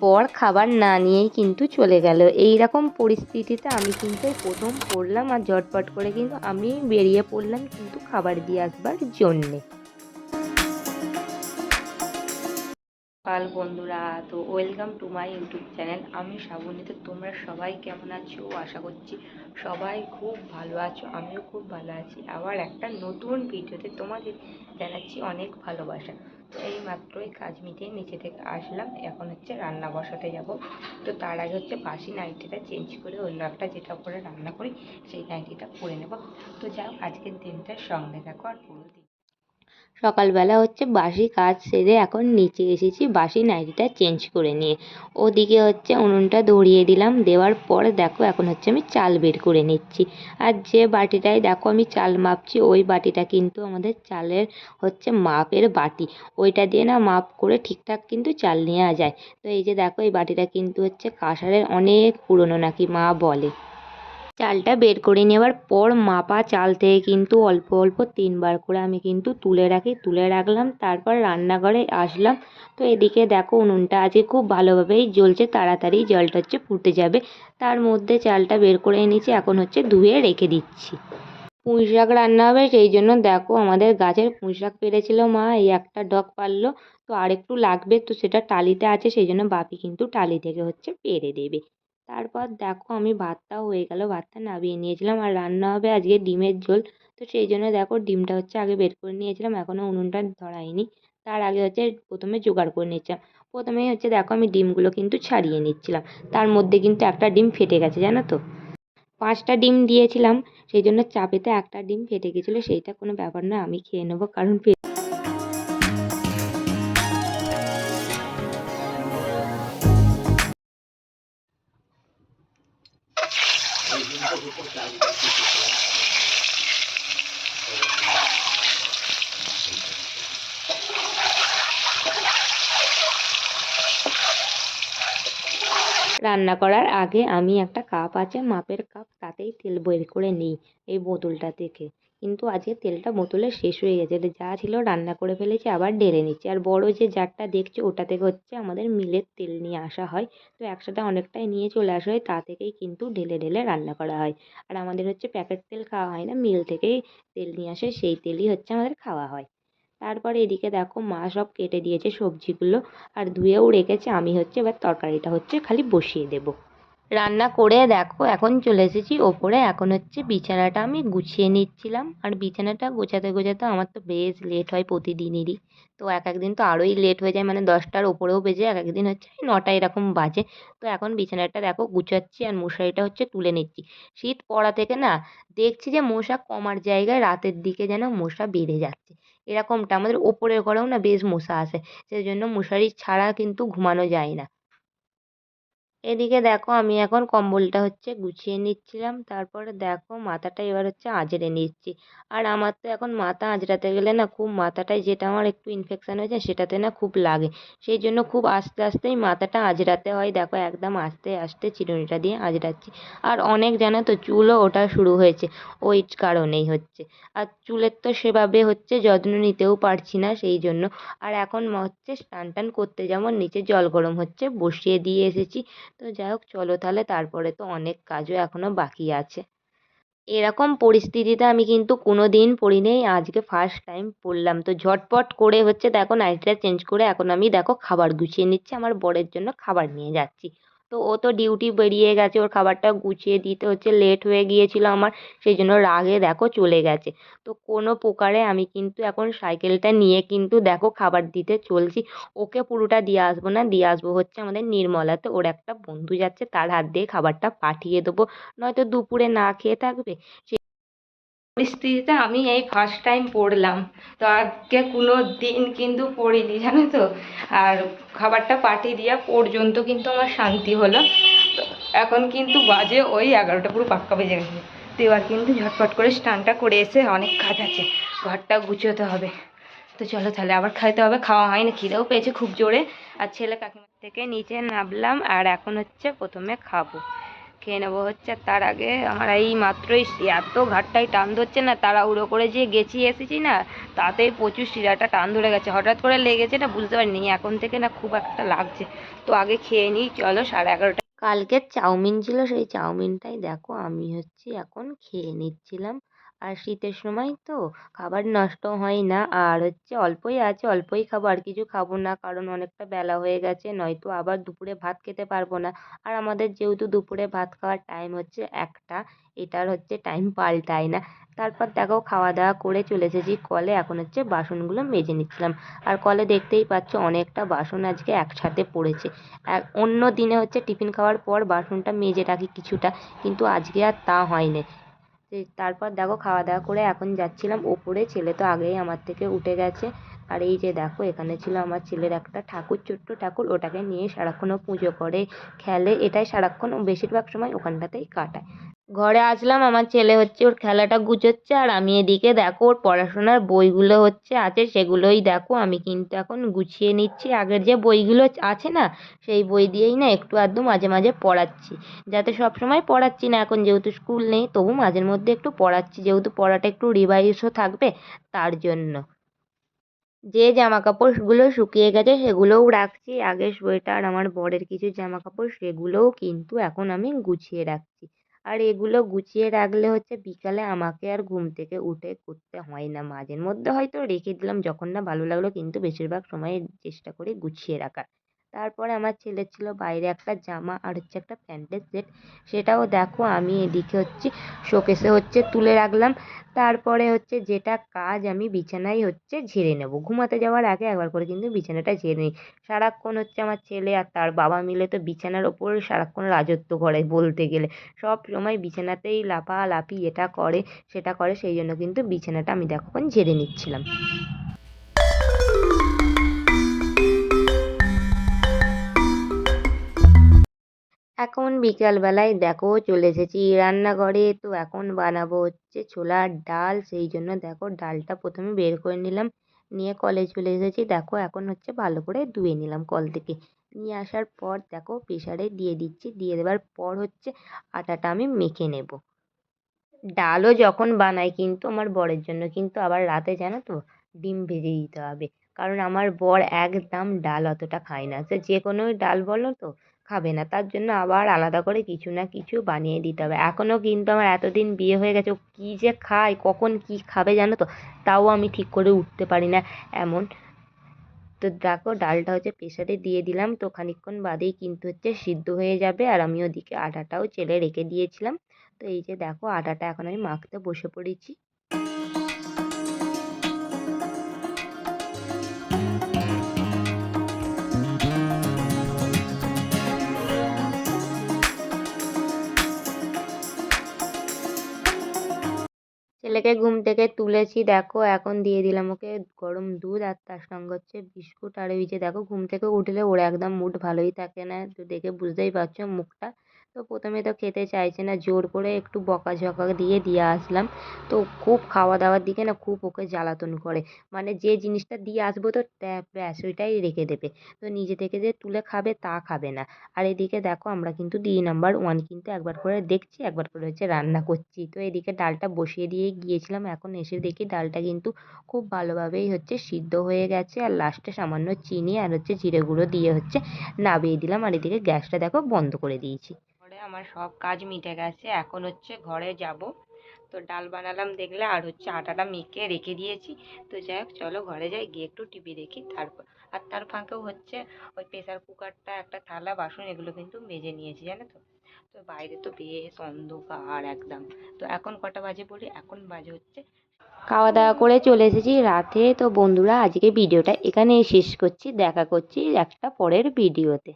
বর খাবার না নিয়েই কিন্তু চলে গেল। এই রকম পরিস্থিতিতে আমি কিন্তু প্রথম পড়লাম আর ঝটপট করে কিন্তু আমি বেরিয়ে পড়লাম কিন্তু খাবার দিয়ে আসবার জন্যে। সকাল বন্ধুরা, তো welcome to my YouTube channel আমি শ্রাবণী, তো তোমরা সবাই কেমন আছো? আশা করছি সবাই খুব ভালো আছো, আমিও খুব ভালো আছি। আবার একটা নতুন ভিডিওতে তোমাদের জানাচ্ছি অনেক ভালোবাসা। তো এই মাত্রই কাজ মিটিয়ে নিচে থেকে আসলাম, এখন হচ্ছে রান্না বসাতে যাব। তো তার আগে হচ্ছে বাসি নাইটিটা চেঞ্জ করে অন্য একটা যেটা করে রান্না করি, সেই নাইটিটা পরে নেব। তো যাও আজকের দিনটা সঙ্গে দেখো আর পুরো দিন। সকালবেলা হচ্ছে বাসি কাজ সেরে এখন নিচে এসেছি বাসি নাইটিটা চেঞ্জ করে নিয়ে। ওদিকে হচ্ছে উনুনটা ধরিয়ে দিলাম, দেওয়ার পর দেখো এখন হচ্ছে আমি চাল বের করে নিচ্ছি। আর যে বাটিটায় দেখো আমি চাল মাপছি, ওই বাটিটা কিন্তু আমাদের চালের হচ্ছে মাপের বাটি। ওইটা দিয়ে না মাপ করে ঠিকঠাক কিন্তু চাল নেওয়া যায়। তো এই যে দেখো এই বাটিটা কিন্তু হচ্ছে কাঁসারের অনেক পুরনো নাকি মা বলে। চালটা বের করে নেওয়ার পর মাপা চাল থেকে কিন্তু অল্প অল্প তিনবার করে আমি কিন্তু তুলে রাখি, তুলে রাখলাম, তারপর রান্নাঘরে আসলাম। তো এদিকে দেখো উনুনটা আজকে খুব ভালোভাবেই জ্বলছে, তাড়াতাড়ি জলটা হচ্ছে ফুটে যাবে। তার মধ্যে চালটা বের করে নিয়েছি এখন হচ্ছে ধুয়ে রেখে দিচ্ছি। পুঁই শাক রান্না হবে, সেই জন্য দেখো আমাদের গাছের পুঁই শাক পেরেছিল মা, এই একটা ডগ পারল তো আরেকটু লাগবে, তো সেটা টালিতে আছে, সেই জন্য বাপি কিন্তু টালি থেকে হচ্ছে পেরে দেবে। তারপর দেখো আমি ভাতটাও হয়ে গেল, ভাতটা নামিয়ে নিয়েছিলাম আর রান্না হবে আজকে ডিমের ঝোল। তো সেই জন্য দেখো ডিমটা হচ্ছে আগে বের করে নিয়েছিলাম, এখনও উনুনটা ধরাইনি। তার আগে হচ্ছে প্রথমে জোগাড় করে নিচ্ছিলাম প্রথমেই হচ্ছে দেখো আমি ডিমগুলো কিন্তু ছাড়িয়ে নিচ্ছিলাম। তার মধ্যে কিন্তু একটা ডিম ফেটে গেছে, জানো তো? পাঁচটা ডিম দিয়েছিলাম, সেই জন্য চাপেতে একটা ডিম ফেটে গেছিল, সেইটা কোনো ব্যাপার না আমি খেয়ে নেব, কারণ রান্না করার আগে আমি একটা কাপ আছে, মাপের কাপ, তাতেই তেল বের করে নিই এই বোতলটা থেকে। কিন্তু আজকে তেলটা বোতলে শেষ হয়ে গেছে। এটা যা ছিল রান্না করে ফেলেছি, আবার ঢেলে নিচ্ছি। আর বড় যে জারটা দেখছ ওটা থেকে হচ্ছে আমাদের মিলের তেল নিয়ে আসা হয়। তো একসাথে অনেকটাই নিয়ে চলে আসা হয়, তা থেকেই কিন্তু ঢেলে ঢেলে রান্না করা হয়। আর আমাদের হচ্ছে প্যাকেট তেল খাওয়া হয় না, মিল থেকেই তেল নিয়ে আসে, সেই তেলই হচ্ছে আমাদের খাওয়া হয়। তারপরে এদিকে দেখো, মা সব কেটে দিয়েছে সবজিগুলো, আর ধুয়েও রেখেছে। আমি হচ্ছে এবার তরকারিটা হচ্ছে খালি বসিয়ে দেবো। রান্না করে দেখো, এখন চলে এসেছি ওপরে। এখন হচ্ছে বিছানাটা আমি গুছিয়ে নিচ্ছিলাম। আর বিছানাটা গোছাতে গোছাতে আমার তো বেশ লেট হয় প্রতিদিনেরই। তো এক একদিন তো আরোই লেট হয়ে যায় মানে দশটার ওপরেও বেজে এক একদিন হচ্ছে নটা এরকম বাজে। তো এখন বিছানাটা দেখো গুছাচ্ছি আর মশারিটা হচ্ছে তুলে নিচ্ছি। শীত পড়া থেকে না দেখছি যে মশা কমার জায়গায় রাতের দিকে যেন মশা বেড়ে যাচ্ছে। এরকমটা আমাদের ওপরের ঘরেও না বেশ মশা আসে। সেই জন্য মশারি ছাড়া কিন্তু ঘুমানো যায় না। এদিকে দেখো আমি এখন কম্বলটা হচ্ছে গুছিয়ে নিচ্ছিলাম। তারপরে দেখো মাথাটা এবার হচ্ছে আঁচড়ে নিচ্ছি। আর আমার তো এখন মাথা আঁচড়াতে গেলে না খুব মাথাটায় যেটা আমার একটু ইনফেকশান হয়েছে সেটাতে না খুব লাগে। সেই জন্য খুব আস্তে আস্তেই মাথাটা আঁচড়াতে হয়। দেখো একদম আস্তে আস্তে চিরুনিটা দিয়ে আঁচড়াচ্ছি আর অনেক জানো তো চুলও ওটা শুরু হয়েছে ওই কারণেই হচ্ছে। আর চুলের তো সেভাবে হচ্ছে যত্ন নিতেও পারছি না সেই জন্য। আর এখন হচ্ছে স্নান টান করতে যেমন নিচে জল গরম হচ্ছে বসিয়ে দিয়ে এসেছি। তো যাই হোক চলো তাহলে তারপরে তো অনেক কাজও এখনও বাকি আছে। এরকম পরিস্থিতিতে আমি কিন্তু কোনো দিন পড়িনি, আজকে ফার্স্ট টাইম পড়লাম। তো ঝটপট করে হচ্ছে দেখো নাইটটা চেঞ্জ করে এখন আমি দেখো খাবার গুছিয়ে নিচ্ছি, আমার বরের জন্য খাবার নিয়ে যাচ্ছি। তো ও তো ডিউটি বেরিয়ে গেছে, ওর খাবারটা গুছিয়ে দিতে হচ্ছে লেট হয়ে গিয়েছিল আমার সেই জন্য রাগে দেখো চলে গেছে। তো কোনো প্রকারে আমি কিন্তু এখন সাইকেলটা নিয়ে কিন্তু দেখো খাবার দিতে চলছি। ওকে পুরোটা দিয়ে আসব না, দিয়ে আসব হচ্ছে আমাদের নির্মলাতে। ওর একটা বন্ধু যাচ্ছে, তার হাত দিয়ে খাবারটা পাঠিয়ে দেবো। নয়তো দুপুরে না খেয়ে থাকবে? পরিস্থিতিতে আমি এই ফার্স্ট টাইম পড়লাম। তো আজকে কোনো দিন কিন্তু পড়িনি, জানো তো? আর খাবারটা পাঠিয়ে দেওয়া পর্যন্ত কিন্তু আমার শান্তি হলো। এখন কিন্তু বাজে ওই এগারোটা, পুরো পাক্কা বেজে গেছে। তো এবার কিন্তু ঝটপট করে স্নানটা করে এসে অনেক কাজ আছে। ঘরটা গুছোতে হবে। তো চলো তাহলে আবার খাইতে হবে, খাওয়া হয়নি, খিদেও পেয়েছে খুব জোরে। আর ছেলে কাকিমার থেকে নিচে নামলাম আর এখন হচ্ছে প্রথমে খাব। খেয়ে নেব হচ্ছে। তার আগে আমার এই মাত্রই এত ঘাটটাই টান ধরছে না তারা উড়ো করে যে গেছি, এসেছি না, তাতেই প্রচুর শিরাটা টান ধরে গেছে। হঠাৎ করে লেগেছে না, বুঝতে পারিনি, এখন থেকে না খুব একটা লাগছে। তো আগে খেয়ে নিই, চলো সাড়ে এগারোটা কালকের চাউমিন ছিল, সেই চাউমিনটাই দেখো, আমি হচ্ছে এখন খেয়ে নিচ্ছিলাম। আর শীতের সময় তো খাবার নষ্ট হয় না আর হচ্ছে অল্পই আছে, অল্পই খাব, আর কিছু খাব না, কারণ অনেকটা বেলা হয়ে গেছে, নয়তো আবার দুপুরে ভাত খেতে পারব না। আর আমাদের যেহেতু দুপুরে ভাত খাওয়ার টাইম হচ্ছে একটা, এটার হচ্ছে টাইম পাল্টায় না। তারপর দেখো খাওয়া দাওয়া করে চলে এসেছি, কলে এখন হচ্ছে বাসনগুলো মেজে নিচ্ছিলাম। আর কলে দেখতেই পাচ্ছ অনেকটা বাসন আজকে একসাথে পড়েছে। অন্য দিনে হচ্ছে টিফিন খাওয়ার পর বাসনটা মেজে রাখি কিছুটা, কিন্তু আজকে আর তা হয়নি। তারপর দেখো খাওয়া দাওয়া করে এখন যাচ্ছিলাম ওপরে। ছেলে তো আগেই আমার থেকে উঠে গেছে। আর এই যে দেখো, এখানে ছিল আমার ছেলের একটা ঠাকুর, ছোট্ট ঠাকুর। ওটাকে নিয়ে সারাক্ষণ ও পুজো করে, খেলে। এটাই সারাক্ষণ বেশিরভাগ সময় ওখানটাতেই কাটায়। ঘরে আসলাম, আমার ছেলে হচ্ছে, ওর খেলাটা গুছোচ্ছে, আর আমি এদিকে দেখো, ওর পড়াশোনার বইগুলো হচ্ছে, আছে, সেগুলোই দেখো, আমি কিন্তু এখন গুছিয়ে নিচ্ছি। আগের যে বইগুলো আছে না, সেই বই দিয়েই না একটু আধটু মাঝে মাঝে পড়াচ্ছি। যাতে সব সময় পড়াচ্ছি না, এখন যেহেতু স্কুল নেই, তবু মাঝের মধ্যে একটু পড়াচ্ছি, যেহেতু পড়াটা একটু রিভাইজও থাকবে, তার জন্য। যে জামা কাপড়গুলো শুকিয়ে গেছে, সেগুলোও রাখছি। আগের সোয়েটার, আমার বরের কিছু জামা কাপড় সেগুলোও কিন্তু এখন আমি গুছিয়ে রাখছি। আর এগুলো গুছিয়ে রাখলে হচ্ছে বিকালে আমাকে আর ঘুম থেকে উঠে করতে হয় না। মাঝের মধ্যে হয়তো রেখে দিলাম, যখন না ভালো লাগল, কিন্তু বেশিরভাগ সময় চেষ্টা করি গুছিয়ে রাখার। তারপরে আমার ছেলের ছিল বাইরে একটা জামা আর হচ্ছে একটা প্যান্টের সেট। সেটাও দেখো আমি এদিকে হচ্ছে, শোকেসে হচ্ছে তুলে রাখলাম। তারপরে হচ্ছে যেটা কাজ আমি বিছানায় হচ্ছে ঝেড়ে নেব। ঘুমাতে যাওয়ার আগে একবার করে কিন্তু বিছানাটা ঝেড়ে নিই। সারাক্ষণ হচ্ছে আমার ছেলে আর তার বাবা মিলে তো বিছানার ওপর সারাক্ষণ রাজত্ব করে বলতে গেলে। সব সময় বিছানাতেই লাফালাফি এটা করে, সেটা করে, সেই জন্য কিন্তু বিছানাটা আমি দেখো ঝেড়ে নিচ্ছিলাম। এখন বিকালবেলায় দেখো চলে এসেছি রান্নাঘরে। তো এখন বানাবো হচ্ছে ছোলার ডাল। সেই জন্য দেখো ডালটা প্রথমে বের করে নিলাম। নিয়ে কলে চলে এসেছি। দেখো এখন হচ্ছে ভালো করে ধুয়ে নিলাম কল থেকে। নিয়ে আসার পর দেখো প্রেশারে দিয়ে দিচ্ছি। দিয়ে দেওয়ার পর হচ্ছে আটাটা আমি মেখে নেব। ডালও যখন বানাই কিন্তু আমার বরের জন্য কিন্তু আবার রাতে জানো তো ডিম ভেজে দিতে হবে। কারণ আমার বর একদম ডাল অতটা খায় না। সে যে কোনো ডাল বলো তো খাবে না। তার জন্য আবার আলাদা করে কিছু না কিছু বানিয়ে দিতে হবে। এখনও কিন্তু আমার এতদিন বিয়ে হয়ে গেছে কী যে খায়, কখন কী খাবে জানো তো? তাও আমি ঠিক করে উঠতে পারি না এমন। তো দেখো, ডালটা হচ্ছে প্রেসারে দিয়ে দিলাম। তো খানিকক্ষণ বাদেই কিন্তু হচ্ছে সিদ্ধ হয়ে যাবে। আর আমি ওদিকে আটাটাও চেলে রেখে দিয়েছিলাম। তো এই যে দেখো, আটাটা এখন আমি মাখতে বসে পড়েছি। ছেলেকে ঘুম থেকে তুলেছি, দেখো, এখন দিয়ে দিলাম ওকে গরম দুধ আর তার সঙ্গে হচ্ছে বিস্কুট আর ওই যে দেখো, ঘুম থেকে উঠলে ওর একদম মুড ভালোই থাকে না, তো দেখে বুঝতেই পারছ মুখটা। তো প্রথমে তো খেতে চাইছে না, জোর করে একটু বকাঝকা দিয়ে দিয়ে আসলাম। তো খুব খাওয়া দাওয়ার দিকে না খুব ওকে জ্বালাতন করে। মানে যে জিনিসটা দিয়ে আসব তো ব্যাস ওইটাই রেখে দেবে। তো নিজে থেকে যে তুলে খাবে তা খাবে না। আর এদিকে দেখো আমরা কিন্তু দি নাম্বার ওয়ান কিন্তু একবার করে দেখছি, একবার করে হচ্ছে রান্না করছি। তো এদিকে ডালটা বসিয়ে দিয়ে গিয়েছিলাম, এখন এসে দেখি ডালটা কিন্তু খুব ভালোভাবেই হচ্ছে সিদ্ধ হয়ে গেছে। আর লাস্টে সামান্য চিনি আর হচ্ছে জিরে গুঁড়ো দিয়ে হচ্ছে নামিয়ে দিলাম। আর এদিকে গ্যাসটা দেখো বন্ধ করে দিয়েছি। আমার সব কাজ মিটে গেছে। এখন হচ্ছে ঘরে যাব। তো ডাল বানালাম দেখলে, আর হচ্ছে আটাটা মেখে রেখে দিয়েছি। তো যাই হোক, চলো ঘরে যাই, গিয়ে একটু টিভি দেখি। তারপর, আর তার ফাঁকেও হচ্ছে ওই প্রেসার কুকারটা একটা থালা, বাসন, এগুলো কিন্তু মেজে নিয়েছি, জানো তো? তো বাইরে তো বেশ অন্ধকার একদম। তো এখন কটা বাজে বলি? এখন বাজে হচ্ছে খাওয়া দাওয়া করে চলে এসেছি রাতে। তো বন্ধুরা আজকে ভিডিওটা এখানেই শেষ করছি। দেখা করছি একটা পরের ভিডিওতে।